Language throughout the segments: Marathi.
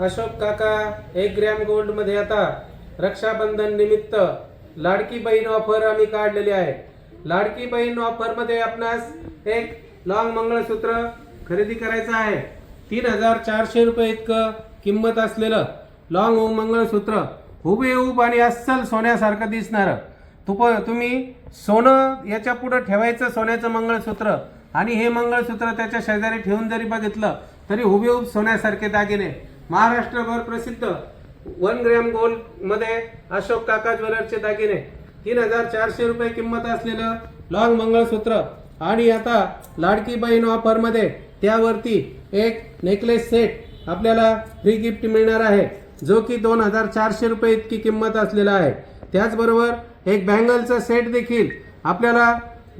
अशोक काका एक ग्रॅम गोल्डमध्ये आता रक्षाबंधन निमित्त लाडकी बहीण ऑफर आम्ही काढलेली आहे. लाडकी बहीण ऑफरमध्ये आपणास एक लॉंग मंगळसूत्र खरेदी करायचं आहे. तीन हजार चारशे रुपये इतकं किंमत असलेलं लॉंग मंगळसूत्र हुबेहूब आणि अस्सल सोन्यासारखं दिसणारं. तुप तुम्ही सोनं याच्या पुढं ठेवायचं सोन्याचं मंगळसूत्र आणि हे मंगळसूत्र त्याच्या शेजारी ठेवून जरी बघितलं तरी हुबेहूब सोन्यासारखे दागिने. महाराष्ट्रभर प्रसिद्ध. वन ग्रॅम गोल्डमध्ये अशोक काका ज्वेलरचे दागिने. तीन हजार चारशे रुपये किंमत असलेलं लॉंग मंगळसूत्र. आणि आता लाडकी बहीण ऑफरमध्ये त्यावरती एक नेकलेस सेट आपल्याला फ्री गिफ्ट मिळणार आहे. जो की दोन हजार चारशे रुपये इतकी किंमत असलेला आहे. त्याचबरोबर एक बँगलचा सेट देखील आपल्याला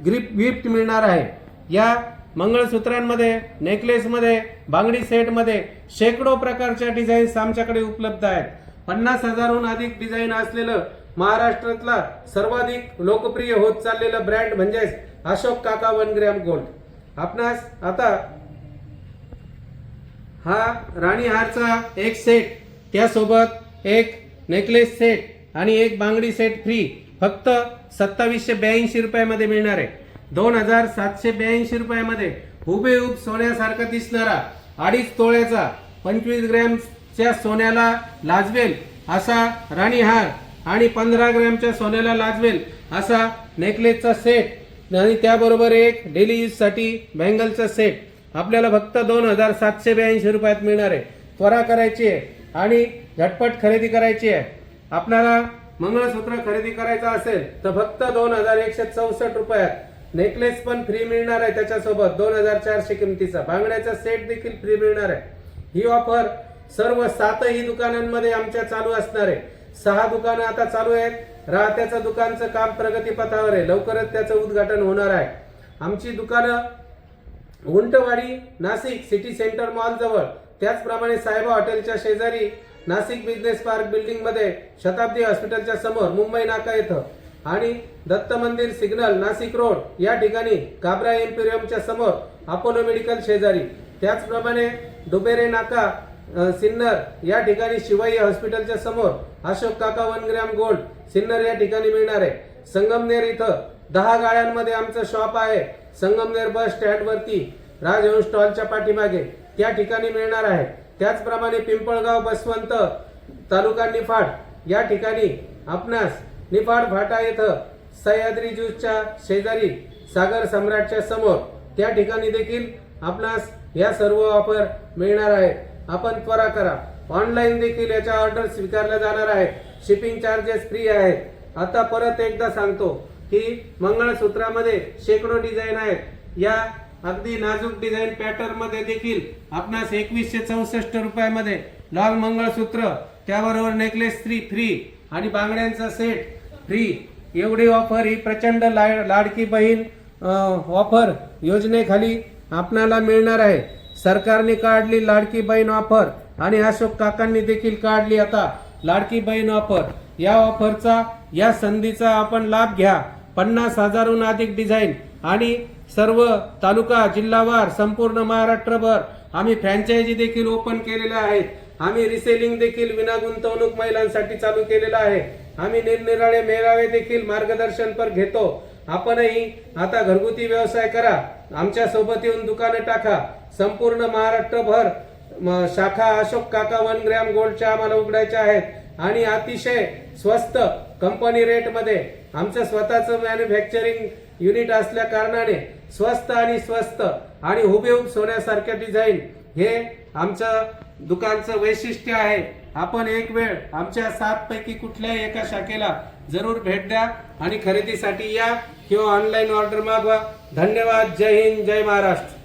ग्रिप गिफ्ट मिळणार आहे. या मंगळसूत्रांमध्ये नेकलेसमध्ये बांगडी सेटमध्ये शेकडो प्रकारच्या डिझाईन्स आमच्याकडे उपलब्ध आहेत. पन्नास हजारहून अधिक डिझाईन असलेलं महाराष्ट्रातला सर्वाधिक लोकप्रिय होत चाललेलं ब्रँड म्हणजेच अशोक काका वन ग्रॅम गोल्ड. आपणास आता हा राणी हारचा एक सेट त्यासोबत एक नेकलेस सेट आणि एक बांगडी सेट फ्री फक्त सत्तावीसशे ब्याऐंशी रुपयामध्ये मिळणार आहे. दोन हजार सातशे ब्याऐंशी रुपयामध्ये हुबेहूब सोन्यासारखा दिसणारा अडीच तोळ्याचा पंचवीस ग्रॅमच्या सोन्याला लाजवेल असा राणी हार आणि पंधरा ग्रॅमच्या सोन्याला लाजवेल असा नेकलेसचा सेट आणि त्याबरोबर एक डेली यूजसाठी बँगलचा सेट आपल्याला फक्त दोन हजार सातशे ब्याऐंशी रुपयात मिळणार आहे. त्वरा करायची आहे आणि झटपट खरेदी करायची आहे. आपल्याला मंगळसूत्र खरेदी करायचं असेल तर फक्त दोन हजार एकशे चौसष्ट रुपयात नेकलेस पण फ्री मिळणार आहे त्याच्यासोबत. दोन हजार चारशे किमतीचा. बांगड्याचा सेट देखील फ्री मिळणार आहे. ही ऑफर सर्व सातही दुकानांमध्ये आमच्या चालू असणार आहे. सहा दुकानं आता चालू आहेत. राहत्याचं दुकानचं काम प्रगतीपथावर आहे. लवकरच त्याचं उद्घाटन होणार आहे. आमची दुकानं Untwadi Nashik city centre mall जवळ. त्याचप्रमाणे साहेबा हॉटेलच्या शेजारी नाशिक बिझनेस पार्क बिल्डिंगमध्ये शताब्दी हॉस्पिटलच्या समोर मुंबई नाका येथं. आणि दत्त मंदिर सिग्नल नाशिक रोड या ठिकाणी काबरा एम्पिरियमच्या समोर अपोलो मेडिकल शेजारी. त्याचप्रमाणे डुबेरे नाका सिन्नर या ठिकाणी शिवाई हॉस्पिटलच्या समोर अशोक काका वन ग्रॅम गोल्ड सिन्नर या ठिकाणी मिळणार आहे. संगमनेर इथं दहा गाड्यांमध्ये आमचं शॉप आहे. संगमनेर बस स्टँडवरती राजहंस स्टॉलच्या पाठीमागे त्या ठिकाणी मिळणार आहे. त्याचप्रमाणे पिंपळगाव बसवंत तालुका निफाड या ठिकाणी आपणास निफाड फाटा येथं सह्याद्री ज्यूसच्या शेजारी सागर सम्राटच्या समोर. त्या ठिकाणी देखील आपणास या सर्व ऑफर मिळणार आहे. आपण त्वरा करा. ऑनलाईन देखील याच्या ऑर्डर स्वीकारल्या जाणार आहेत. शिपिंग चार्जेस फ्री आहेत. आता परत एकदा सांगतो की मंगळसूत्रामध्ये शेकडो डिझाईन आहेत. या अगदी नाजूक डिझाईन पॅटर्नमध्ये देखील आपणास एकवीसशे चौसष्ट रुपयामध्ये लॉंग मंगळसूत्र त्याबरोबर नेकलेस थ्री फ्री आणि बांगड्यांचा सेट फ्री. एवढी ऑफर ही प्रचंड ला- लाडकी बहीण ऑफर योजनेखाली आपणाला मिळणार आहे. सरकारने काढली लाडकी बहीण ऑफर आणि अशोक काकांनी देखील काढली आता लाडकी बहीण ऑफर या ऑफरचा या संधीचा आपण लाभ घ्या. पन्नास हजारहून अधिक डिझाईन आणि सर्व तालुका जिल्हावार संपूर्ण महाराष्ट्रभर आम्ही फ्रँचायझी देखील ओपन केलेल्या आहेत. आम्ही रिसेलिंग देखील विना गुंतवणूक महिलांसाठी चालू केलेला आहे. आम्ही निरनिराळे मेळावे देखील मार्गदर्शनपर घेतो. आपणही आता घरगुती व्यवसाय करा. आमच्यासोबत येऊन दुकानं टाका. संपूर्ण महाराष्ट्रभर शाखा अशोक काका वन ग्रॅम गोल्डच्या आम्हाला उघडायच्या आहेत. आणि अतिशय स्वस्त कंपनी रेटमध्ये आमचं स्वतःचं मॅन्युफॅक्चरिंग युनिट असल्या कारणाने स्वस्त आणि स्वस्त आणि हुबेहूब सोन्यासारख्या डिझाईन हे आमचं दुकानचं वैशिष्ट्य आहे. आपण एक वेळ आमच्या सात पैकी कुठल्याही एका शाखेला जरूर भेट द्या आणि खरेदीसाठी या किंवा ऑनलाईन ऑर्डर मागवा. धन्यवाद. जय हिंद. जय महाराष्ट्र.